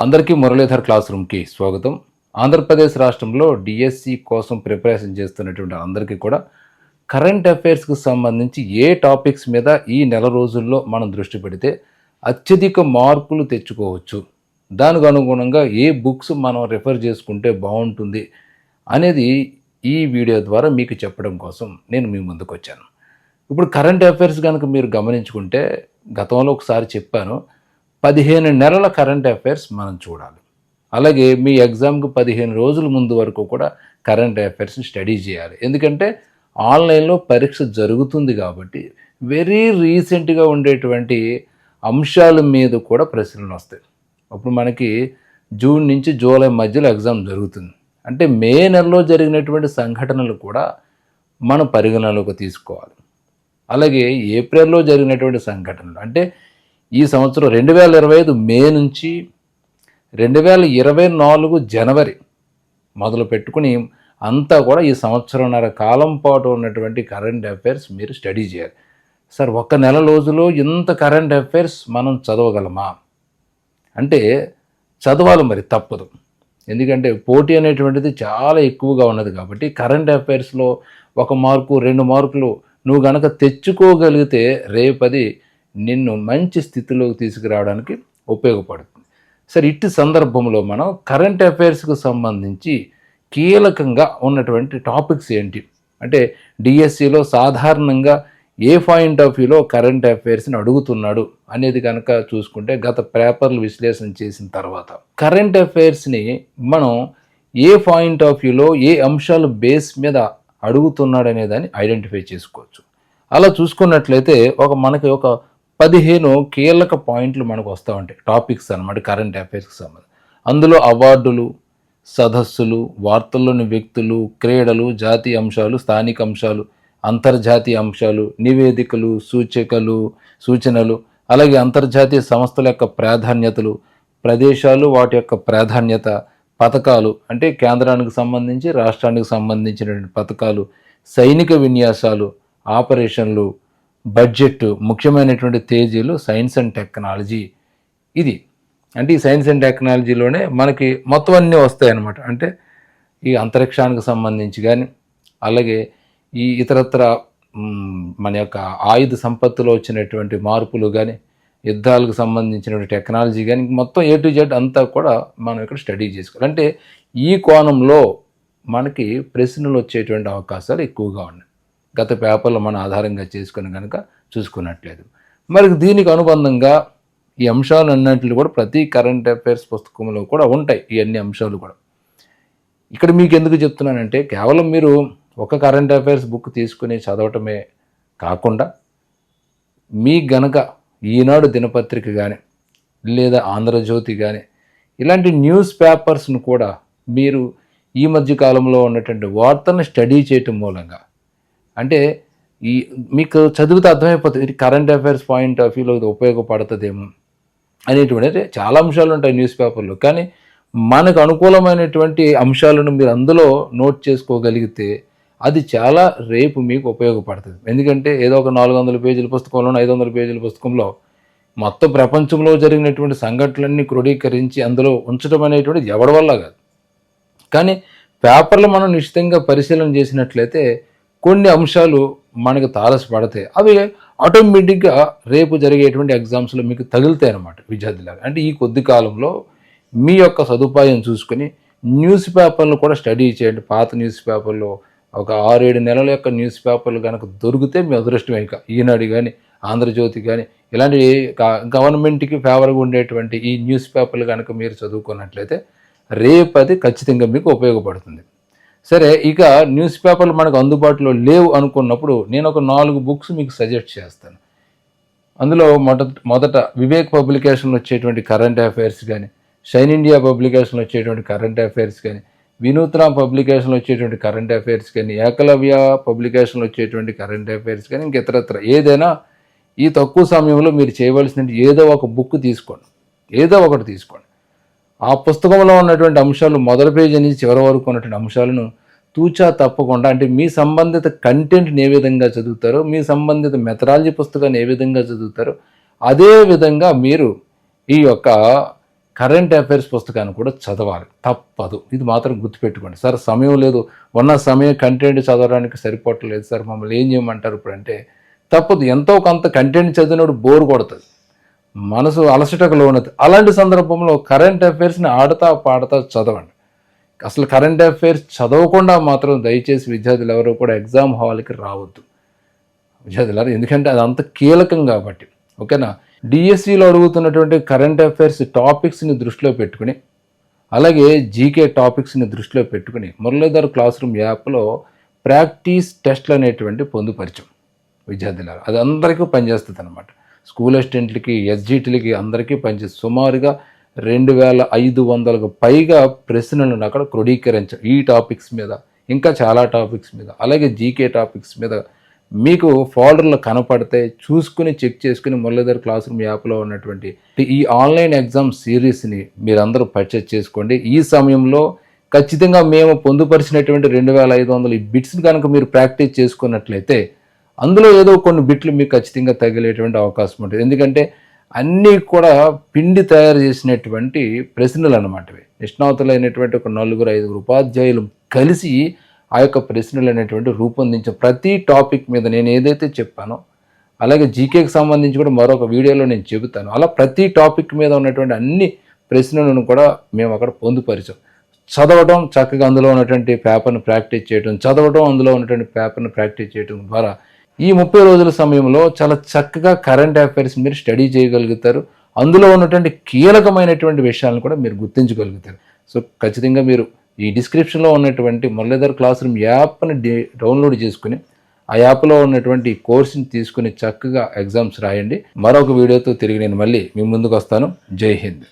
అందరికీ మురళీధర్ క్లాస్ రూమ్కి స్వాగతం. ఆంధ్రప్రదేశ్ రాష్ట్రంలో డిఎస్సి కోసం ప్రిపరేషన్ చేస్తున్నటువంటి అందరికీ కూడా కరెంట్ అఫైర్స్కి సంబంధించి ఏ టాపిక్స్ మీద ఈ నెల రోజుల్లో మనం దృష్టి పెడితే అత్యధిక మార్కులు తెచ్చుకోవచ్చు. దానికి అనుగుణంగా ఏ బుక్స్ మనం రిఫర్ చేసుకుంటే బాగుంటుంది అనేది ఈ వీడియో ద్వారా మీకు చెప్పడం కోసం నేను మీ ముందుకు వచ్చాను ఇప్పుడు కరెంట్ అఫైర్స్ కనుక మీరు గమనించుకుంటే గతంలో ఒకసారి చెప్పాను పదిహేను నెలల కరెంట్ అఫైర్స్ మనం చూడాలి. అలాగే మీ ఎగ్జామ్కి పదిహేను రోజుల ముందు వరకు కూడా కరెంట్ అఫైర్స్ని స్టడీ చేయాలి. ఎందుకంటే ఆన్లైన్లో పరీక్ష జరుగుతుంది కాబట్టి వెరీ రీసెంట్గా ఉండేటువంటి అంశాల మీద కూడా ప్రశ్నలు వస్తాయి. అప్పుడు మనకి జూన్ నుంచి జూలై మధ్యలో ఎగ్జామ్ జరుగుతుంది. అంటే మే నెలలో జరిగినటువంటి సంఘటనలు కూడా మనం పరిగణలోకి తీసుకోవాలి. అలాగే ఏప్రిల్లో జరిగినటువంటి సంఘటనలు అంటే ఈ సంవత్సరం రెండు వేల ఇరవై ఐదు మే నుంచి రెండు వేల ఇరవై నాలుగు జనవరి మొదలు పెట్టుకుని అంతా కూడా ఈ సంవత్సరంన్నర కాలం పాటు ఉన్నటువంటి కరెంట్ అఫైర్స్ మీరు స్టడీ చేయాలి. సార్ ఒక్క నెల రోజులో ఇంత కరెంట్ అఫైర్స్ మనం చదవగలమా? అంటే చదవాలి మరి తప్పదు. ఎందుకంటే పోటీ అనేటువంటిది చాలా ఎక్కువగా ఉన్నది కాబట్టి కరెంట్ అఫైర్స్లో ఒక మార్కు రెండు మార్కులు నువ్వు గనక తెచ్చుకోగలిగితే రేపది నిన్ను మంచి స్థితిలోకి తీసుకురావడానికి ఉపయోగపడుతుంది. సరే ఇట్టి సందర్భంలో మనం కరెంట్ అఫైర్స్కు సంబంధించి కీలకంగా ఉన్నటువంటి టాపిక్స్ ఏంటి? అంటే డిఎస్సిలో సాధారణంగా ఏ పాయింట్ ఆఫ్ వ్యూలో కరెంట్ అఫైర్స్ని అడుగుతున్నాడు అనేది కనుక చూసుకుంటే గత పేపర్లు విశ్లేషణ చేసిన తర్వాత కరెంట్ అఫైర్స్ని మనం ఏ పాయింట్ ఆఫ్ వ్యూలో ఏ అంశాలు బేస్ మీద అడుగుతున్నాడు అనేదాన్ని ఐడెంటిఫై చేసుకోవచ్చు. అలా చూసుకున్నట్లయితే ఒక మనకి ఒక పదిహేను కీలక పాయింట్లు మనకు వస్తూ ఉంటాయి. టాపిక్స్ అన్నమాట కరెంట్ అఫైర్స్కి సంబంధించి. అందులో అవార్డులు సదస్సులు వార్తల్లోని వ్యక్తులు క్రీడలు జాతీయ అంశాలు స్థానిక అంశాలు అంతర్జాతీయ అంశాలు నివేదికలు సూచికలు సూచనలు అలాగే అంతర్జాతీయ సంస్థల యొక్క ప్రాధాన్యతలు ప్రదేశాలు వాటి యొక్క ప్రాధాన్యత పథకాలు అంటే కేంద్రానికి సంబంధించి రాష్ట్రానికి సంబంధించినటువంటి పథకాలు సైనిక విన్యాసాలు ఆపరేషన్లు బడ్జెట్ ముఖ్యమైనటువంటి తేజీలు సైన్స్ అండ్ టెక్నాలజీ. ఇది. అంటే ఈ సైన్స్ అండ్ టెక్నాలజీలోనే మనకి మొత్తం అన్నీ వస్తాయి అన్నమాట అంటే ఈ అంతరిక్షానికి సంబంధించి కానీ అలాగే ఈ ఇతరత్ర మన యొక్క ఆయుధ సంపత్తులో వచ్చినటువంటి మార్పులు కానీ యుద్ధాలకు సంబంధించినటువంటి టెక్నాలజీ కానీ మొత్తం ఏ టు జెడ్ అంతా కూడా మనం ఇక్కడ స్టడీ చేసుకోవాలి. అంటే ఈ కోణంలో మనకి ప్రశ్నలు వచ్చేటువంటి అవకాశాలు ఎక్కువగా ఉన్నాయి. గత పేపర్లు మనం ఆధారంగా చేసుకుని కనుక చూసుకున్నట్లేదు. మరి దీనికి అనుబంధంగా ఈ అంశాలు అన్నట్లు కూడా ప్రతి కరెంట్ అఫైర్స్ పుస్తకంలో కూడా ఉంటాయి ఇవన్నీ అంశాలు కూడా. ఇక్కడ మీకు ఎందుకు చెప్తున్నానంటే కేవలం మీరు ఒక కరెంట్ అఫైర్స్ బుక్ తీసుకుని చదవటమే కాకుండా మీ గనక ఈనాడు దినపత్రిక కానీ లేదా ఆంధ్రజ్యోతి కానీ ఇలాంటి న్యూస్ పేపర్స్ను కూడా మీరు ఈ మధ్య కాలంలో ఉన్నటువంటి వార్తలను స్టడీ చేయటం మూలంగా అంటే ఈ మీకు చదివితే అర్థమైపోతుంది ఇది కరెంట్ అఫైర్స్ పాయింట్ ఆఫ్ వ్యూలో ఇది ఉపయోగపడుతుందేమో అనేటువంటి. అంటే చాలా అంశాలు ఉంటాయి న్యూస్ పేపర్లో కానీ మనకు అనుకూలమైనటువంటి అంశాలను మీరు అందులో నోట్ చేసుకోగలిగితే అది చాలా రేపు మీకు ఉపయోగపడుతుంది. ఎందుకంటే ఏదో ఒక నాలుగు వందల పేజీల పుస్తకంలో ఐదు వందల పేజీల పుస్తకంలో మొత్తం ప్రపంచంలో జరిగినటువంటి సంఘటనలన్నీ క్రోడీకరించి అందులో ఉంచడం అనేటువంటిది ఎవరి వల్ల కాదు. కానీ పేపర్లు మనం నిశ్చితంగా పరిశీలన చేసినట్లయితే కొన్ని అంశాలు మనకు తారసపడతాయి. అవి ఆటోమేటిక్గా రేపు జరిగేటువంటి ఎగ్జామ్స్లో మీకు తగులుతాయి అన్నమాట విద్యార్థులకు అంటే ఈ కొద్ది కాలంలో మీ యొక్క సదుపాయం చూసుకొని న్యూస్ పేపర్లు కూడా స్టడీ చేయండి. పాత న్యూస్ పేపర్లు ఒక ఆరేడు నెలల యొక్క న్యూస్ పేపర్లు కనుక దొరికితే మీ అదృష్టం ఇంకా. ఈనాడు కానీ ఆంధ్రజ్యోతి కానీ ఇలాంటి గవర్నమెంట్కి ఫేవర్గా ఉండేటువంటి ఈ న్యూస్ పేపర్లు కనుక మీరు చదువుకున్నట్లయితే రేపు అది ఖచ్చితంగా మీకు ఉపయోగపడుతుంది. సరే ఇక న్యూస్ పేపర్లు మనకు అందుబాటులో లేవు అనుకున్నప్పుడు నేను ఒక నాలుగు బుక్స్ మీకు సజెస్ట్ చేస్తాను. అందులో మొదట మొదట వివేక్ పబ్లికేషన్లో వచ్చేటువంటి కరెంట్ అఫైర్స్ కానీ షైన్ ఇండియా పబ్లికేషన్లో వచ్చేటువంటి కరెంట్ అఫైర్స్ కానీ వినూత్న పబ్లికేషన్లో వచ్చేటువంటి కరెంట్ అఫైర్స్ కానీ ఏకలవ్య పబ్లికేషన్లో వచ్చేటువంటి కరెంట్ అఫైర్స్ కానీ ఇంక ఇతరత్ర ఏదైనా ఈ తక్కువ సమయంలో మీరు చేయవలసిన ఏదో ఒక బుక్ తీసుకోండి. ఏదో ఒకటి తీసుకోండి. ఆ పుస్తకంలో ఉన్నటువంటి అంశాలు మొదటి పేజీ నుంచి చివరి వరకు ఉన్నటువంటి అంశాలను తూచా తప్పకుండా అంటే మీ సంబంధిత కంటెంట్ని ఏ విధంగా చదువుతారో మీ సంబంధిత మెథడాలజీ పుస్తకాన్ని ఏ విధంగా చదువుతారో అదే విధంగా మీరు ఈ యొక్క కరెంట్ అఫైర్స్ పుస్తకాన్ని కూడా చదవాలి. తప్పదు. ఇది మాత్రం గుర్తుపెట్టుకోండి. సార్ సమయం లేదు. ఉన్న సమయం కంటెంట్ చదవడానికి సరిపోవట్లేదు సార్. మమ్మల్ని ఏం చేయమంటారు ఇప్పుడు అంటే తప్పదు. ఎంతో కొంత కంటెంట్ చదివినప్పుడు బోర్ కొడుతుంది. మనసు అలసటకు లోనది అలాంటి సందర్భంలో కరెంట్ అఫైర్స్ని ఆడతా పాడతా చదవండి. అసలు కరెంట్ అఫైర్స్ చదవకుండా మాత్రం దయచేసి విద్యార్థులు ఎవరు కూడా ఎగ్జామ్ హాల్కి రావద్దు. విద్యార్థులారు ఎందుకంటే అది అంత కీలకం కాబట్టి. ఓకేనా? డిఎస్సిలో అడుగుతున్నటువంటి కరెంట్ అఫైర్స్ టాపిక్స్ని దృష్టిలో పెట్టుకుని అలాగే జీకే టాపిక్స్ని దృష్టిలో పెట్టుకుని మురళీధర్ క్లాస్ రూమ్ యాప్లో ప్రాక్టీస్ టెస్ట్లు అనేటువంటి పొందుపరిచాం. విద్యార్థులారు అది అందరికీ పనిచేస్తుంది అనమాట స్కూల్ అసిస్టెంట్లకి ఎస్జిటీలకి అందరికీ పనిచేస్తుంది సుమారుగా రెండు వేల ఐదు వందలకు పైగా ప్రశ్నలను అక్కడ క్రోడీకరించారు ఈ టాపిక్స్ మీద ఇంకా చాలా టాపిక్స్ మీద. అలాగే జీకే టాపిక్స్ మీద మీకు ఫోల్డర్లు కనపడితే చూసుకుని చెక్ చేసుకుని మురళీధర్ క్లాస్ రూమ్ యాప్లో ఉన్నటువంటి ఈ ఆన్లైన్ ఎగ్జామ్ సిరీస్ని మీరందరూ పర్చేజ్ చేసుకోండి. ఈ సమయంలో ఖచ్చితంగా మేము పొందుపరిచినటువంటి రెండు వేల ఐదు వందల ఈ బిట్స్ని కనుక మీరు ప్రాక్టీస్ చేసుకున్నట్లయితే అందులో ఏదో కొన్ని బిట్లు మీకు ఖచ్చితంగా తగిలేటువంటి అవకాశం ఉంటుంది. ఎందుకంటే అన్నీ కూడా పిండి తయారు చేసినటువంటి ప్రశ్నలు అన్నమాటవి నిష్ణాతులైనటువంటి ఒక నలుగురు ఐదుగురు ఉపాధ్యాయులు కలిసి ఆ యొక్క ప్రశ్నలు అనేటువంటి రూపొందించిన ప్రతి టాపిక్ మీద నేను ఏదైతే చెప్పానో అలాగే జీకేకి సంబంధించి కూడా మరొక వీడియోలో నేను చెబుతాను. అలా ప్రతి టాపిక్ మీద ఉన్నటువంటి అన్ని ప్రశ్నలను కూడా మేము అక్కడ పొందుపరిచాం. చదవడం చక్కగా అందులో ఉన్నటువంటి పేపర్ని ప్రాక్టీస్ చేయడం చదవడం అందులో ఉన్నటువంటి పేపర్ని ప్రాక్టీస్ చేయడం ద్వారా ఈ ముప్పై రోజుల సమయంలో చాలా చక్కగా కరెంట్ అఫైర్స్ మీరు స్టడీ చేయగలుగుతారు. అందులో ఉన్నటువంటి కీలకమైనటువంటి విషయాలను కూడా మీరు గుర్తించగలుగుతారు. సో ఖచ్చితంగా మీరు ఈ డిస్క్రిప్షన్లో ఉన్నటువంటి మురళీధర్ క్లాస్ రూమ్ యాప్ని డౌన్లోడ్ చేసుకుని ఆ యాప్లో ఉన్నటువంటి కోర్సుని తీసుకుని చక్కగా ఎగ్జామ్స్ రాయండి. మరొక వీడియోతో తిరిగి నేను మళ్ళీ మీ ముందుకు వస్తాను. జై హింద్.